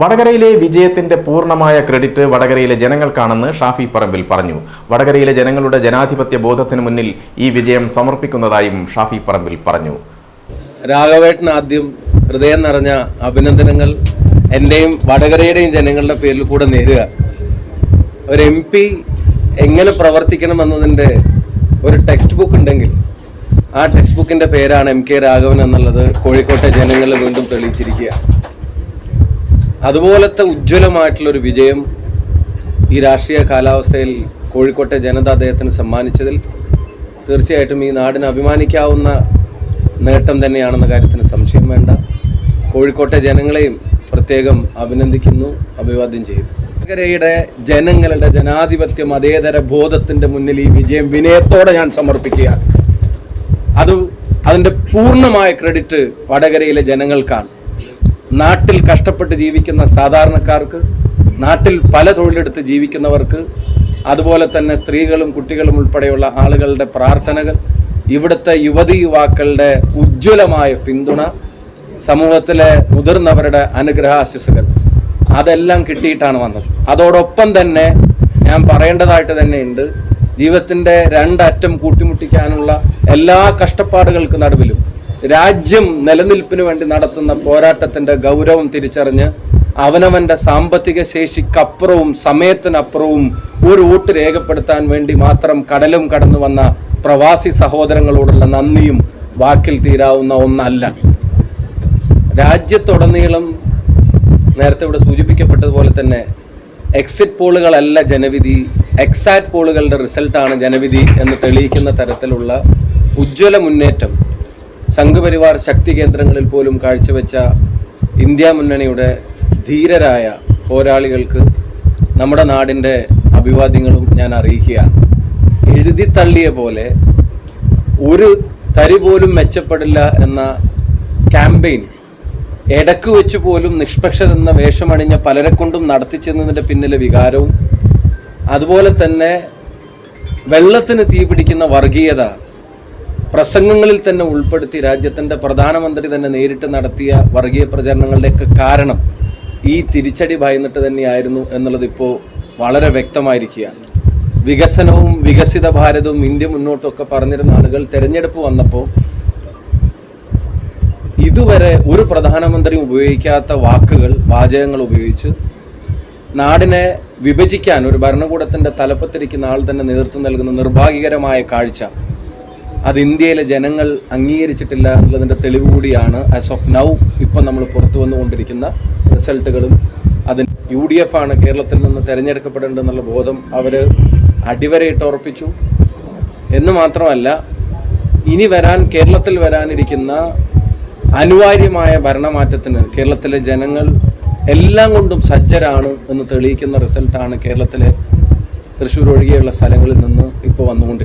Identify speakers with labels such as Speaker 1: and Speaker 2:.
Speaker 1: വടകരയിലെ വിജയത്തിന്റെ പൂർണമായ ക്രെഡിറ്റ് വടകരയിലെ ജനങ്ങൾക്കാണെന്ന് ഷാഫി പറമ്പിൽ പറഞ്ഞു. വടകരയിലെ ജനങ്ങളുടെ ജനാധിപത്യ ബോധത്തിന് മുന്നിൽ ഈ വിജയം സമർപ്പിക്കുന്നതായും ഷാഫി പറമ്പിൽ പറഞ്ഞു.
Speaker 2: രാഘവേട്ടൻ ആദ്യം ഹൃദയം നിറഞ്ഞ അഭിനന്ദനങ്ങൾ എന്റെയും വടകരയുടെയും ജനങ്ങളുടെ പേരിൽ കൂടെ നേരുക. ഒരു എം പി എങ്ങനെ പ്രവർത്തിക്കണം എന്നതിന്റെ ഒരു ടെക്സ്റ്റ് ബുക്ക് ഉണ്ടെങ്കിൽ ആ ടെക്സ്റ്റ് ബുക്കിന്റെ പേരാണ് എം കെ രാഘവൻ എന്നുള്ളത് കോഴിക്കോട്ടെ ജനങ്ങൾ വീണ്ടും തെളിയിച്ചിരിക്കുക. അതുപോലത്തെ ഉജ്ജ്വലമായിട്ടുള്ളൊരു വിജയം ഈ രാഷ്ട്രീയ കാലാവസ്ഥയിൽ കോഴിക്കോട്ടെ ജനത അദ്ദേഹത്തിന് സമ്മാനിച്ചതിൽ തീർച്ചയായിട്ടും ഈ നാടിന് അഭിമാനിക്കാവുന്ന നേട്ടം തന്നെയാണെന്ന കാര്യത്തിന് സംശയം വേണ്ട. കോഴിക്കോട്ടെ ജനങ്ങളെയും പ്രത്യേകം അഭിനന്ദിക്കുന്നു അഭിവാദ്യം ചെയ്യുന്നു വടകരയുടെ ജനങ്ങളുടെ ജനാധിപത്യ അതേതര ബോധത്തിന്റെ മുന്നിൽ ഈ വിജയം വിനയത്തോടെ ഞാൻ സമർപ്പിക്കുകയാണ്. അത് അതിന്റെ പൂർണമായ ക്രെഡിറ്റ് വടകരയിലെ ജനങ്ങൾക്കാണ്. നാട്ടിൽ കഷ്ടപ്പെട്ട് ജീവിക്കുന്ന സാധാരണക്കാർക്ക് നാട്ടിൽ പല തൊഴിലെടുത്ത് ജീവിക്കുന്നവർക്ക് അതുപോലെ തന്നെ സ്ത്രീകളും കുട്ടികളും ഉൾപ്പെടെയുള്ള ആളുകളുടെ പ്രാർത്ഥനകൾ ഇവിടുത്തെ യുവതി യുവാക്കളുടെ ഉജ്ജ്വലമായ പിന്തുണ സമൂഹത്തിലെ മുതിർന്നവരുടെ അനുഗ്രഹാശിസുകൾ അതെല്ലാം കിട്ടിയിട്ടാണ് വന്നത്. അതോടൊപ്പം തന്നെ ഞാൻ പറയേണ്ടതായിട്ട് തന്നെയുണ്ട് ജീവിതത്തിന്റെ രണ്ടറ്റം കൂട്ടിമുട്ടിക്കാനുള്ള എല്ലാ കഷ്ടപ്പാടുകൾക്ക് നടുവിലും രാജ്യം നിലനിൽപ്പിന് വേണ്ടി നടത്തുന്ന പോരാട്ടത്തിന്റെ ഗൗരവം തിരിച്ചറിഞ്ഞ് അവനവന്റെ സാമ്പത്തിക ശേഷിക്കപ്പുറവും സമയത്തിനപ്പുറവും ഒരു വോട്ട് രേഖപ്പെടുത്താൻ വേണ്ടി മാത്രം കടലും കടന്നു വന്ന പ്രവാസി സഹോദരങ്ങളോടുള്ള നന്ദിയും വാക്കിൽ തീരാവുന്ന ഒന്നല്ല. രാജ്യത്തുടനീളം നേരത്തെ ഇവിടെ സൂചിപ്പിക്കപ്പെട്ടതുപോലെ തന്നെ എക്സിറ്റ് പോളുകളല്ല ജനവിധി എക്സാറ്റ് പോളുകളുടെ റിസൾട്ടാണ് ജനവിധി എന്ന് തെളിയിക്കുന്ന തരത്തിലുള്ള ഉജ്ജ്വല മുന്നേറ്റം. സംഘപരിവാർ ശക്തി കേന്ദ്രങ്ങളിൽ പോലും കാഴ്ചവെച്ച ഇന്ത്യ മുന്നണിയുടെ ധീരരായ പോരാളികൾക്ക് നമ്മുടെ നാടിന്റെ അഭിവാദ്യങ്ങളും ഞാൻ അറിയിക്കുകയാണ്. എഴുതി തള്ളിയ പോലെ ഒരു തരി പോലും മെച്ചപ്പെടില്ല എന്ന ക്യാമ്പയിൻ ഇടയ്ക്ക് വെച്ച് പോലും നിഷ്പക്ഷരെന്ന വേഷമണിഞ്ഞ പലരെ കൊണ്ടും നടത്തിച്ചെന്നതിന്റെ പിന്നിലെ വികാരവും അതുപോലെ തന്നെ വെള്ളത്തിന് തീ പിടിക്കുന്ന വർഗീയത പ്രസംഗങ്ങളിൽ തന്നെ ഉൾപ്പെടുത്തി രാജ്യത്തിന്റെ പ്രധാനമന്ത്രി തന്നെ നേരിട്ട് നടത്തിയ വർഗീയ പ്രചരണങ്ങളുടെയൊക്കെ കാരണം ഈ തിരിച്ചടി ഭയന്നിട്ട് തന്നെയായിരുന്നു എന്നുള്ളത് ഇപ്പോൾ വളരെ വ്യക്തമായിരിക്കുകയാണ്. വികസനവും വികസിത ഭാരതവും ഇന്ത്യ മുന്നോട്ടൊക്കെ പറഞ്ഞിരുന്ന ആളുകൾ തെരഞ്ഞെടുപ്പ് വന്നപ്പോൾ ഇതുവരെ ഒരു പ്രധാനമന്ത്രിയും ഉപയോഗിക്കാത്ത വാക്കുകൾ വാചകങ്ങൾ ഉപയോഗിച്ച് നാടിനെ വിഭജിക്കാൻ ഒരു ഭരണകൂടത്തിന്റെ തലപ്പത്തിരിക്കുന്ന ആൾ തന്നെ നേതൃത്വം നൽകുന്ന നിർഭാഗ്യകരമായ കാഴ്ച അത് ഇന്ത്യയിലെ ജനങ്ങൾ അംഗീകരിച്ചിട്ടില്ല എന്നുള്ളതിന്റെ തെളിവ് കൂടിയാണ് ആസ് ഓഫ് നൗ ഇപ്പം നമ്മൾ പുറത്തു വന്നുകൊണ്ടിരിക്കുന്ന റിസൾട്ടുകളും അതിന് യു ഡി എഫ് ആണ് കേരളത്തിൽ നിന്ന് തിരഞ്ഞെടുക്കപ്പെടേണ്ടതെന്നുള്ള ബോധം അവർ അടിവരയിട്ട് ഉറപ്പിച്ചു. എന്ന് മാത്രമല്ല ഇനി വരാൻ കേരളത്തിൽ വരാനിരിക്കുന്ന അനിവാര്യമായ ഭരണമാറ്റത്തിന് കേരളത്തിലെ ജനങ്ങൾ എല്ലാം കൊണ്ടും സജ്ജരാണ് എന്ന് തെളിയിക്കുന്ന റിസൾട്ടാണ് കേരളത്തിലെ തൃശ്ശൂർ ഒഴികെയുള്ള സ്ഥലങ്ങളിൽ നിന്ന് ഇപ്പോൾ വന്നുകൊണ്ടിരിക്കുന്നത്.